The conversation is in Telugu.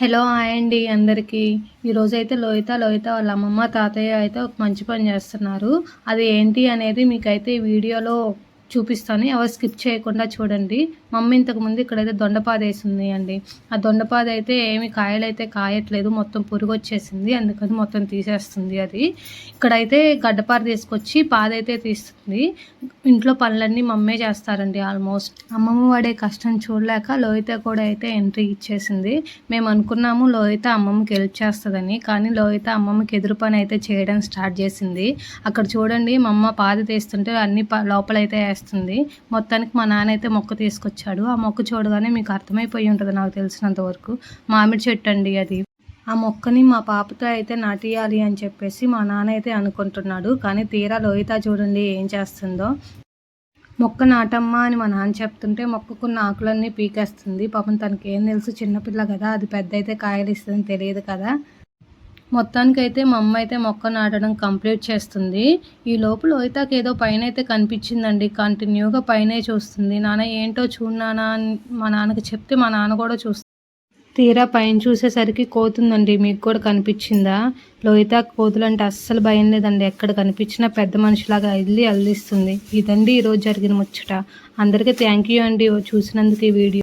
హలో అండి అందరికీ. ఈరోజు అయితే లోహిత లోహిత వాళ్ళ అమ్మమ్మ తాతయ్య అయితే ఒక మంచి పని చేస్తున్నారు. అది ఏంటి అనేది మీకైతే ఈ వీడియోలో చూపిస్తాను. ఎవరు స్కిప్ చేయకుండా చూడండి. మమ్మీ ఇంతకుముందు ఇక్కడైతే దొండపాద వేసింది అండి. ఆ దొండపాద అయితే ఏమి కాయలైతే కాయట్లేదు. మొత్తం పురుగు వచ్చేసింది అందుకని మొత్తం తీసేస్తుంది అది. ఇక్కడైతే గడ్డపార తీసుకొచ్చి పాద అయితే తీస్తుంది. ఇంట్లో పనులన్నీ మమ్మే చేస్తారండి ఆల్మోస్ట్ అమ్మమ్మ వాడే కష్టం చూడలేక లోహిత కూడా అయితే ఎంట్రీ ఇచ్చేసింది. మేము అనుకున్నాము లోహిత అమ్మమ్మకి హెల్ప్ చేస్తుందని. కానీ లోహిత అమ్మమ్మకి ఎదురు పని అయితే చేయడం స్టార్ట్ చేసింది. అక్కడ చూడండి మా అమ్మ పాద తీస్తుంటే అన్ని లోపలైతే చేస్తుంది మొత్తానికి మా నాన్న అయితే మొక్క తీసుకొచ్చాడు. ఆ మొక్క చూడగానే మీకు అర్థమైపోయి ఉంటుంది నాకు తెలిసినంత వరకు. మామిడి చెట్టు అండి అది. ఆ మొక్కని మా పాపతో అయితే నాటియాలి అని చెప్పేసి మా నాన్న అయితే అనుకుంటున్నాడు. కానీ తీరా లోహిత చూడండి ఏం చేస్తుందో. మొక్క నాటమ్మా అని మా నాన్న చెప్తుంటే మొక్కకున్న ఆకులన్నీ పీకేస్తుంది. పాపం తనకి ఏం తెలుసు చిన్నపిల్ల కదా అది పెద్ద అయితే కాయలు ఇస్తుందని తెలియదు కదా. మొత్తానికైతే మా అమ్మ అయితే మొక్క నాటడం కంప్లీట్ చేస్తుంది. ఈ లోపల లోహితాకి ఏదో పైన అయితే కనిపించిందండి. కంటిన్యూగా పైనే చూస్తుంది. నాన్న ఏంటో చూడనానా మా నాన్నకి చెప్తే మా నాన్న కూడా చూస్తుంది తీరా పైన చూసేసరికి కోతుందండి. మీకు కూడా కనిపించిందా? లోహిత కోతులంటే అస్సలు భయం లేదండి. ఎక్కడ కనిపించినా పెద్ద మనిషిలాగా వెళ్ళి అల్లిస్తుంది. ఇదండి ఈరోజు జరిగిన ముచ్చట. అందరికీ థ్యాంక్ యూ అండి. చూసినందుకు ఈ వీడియో.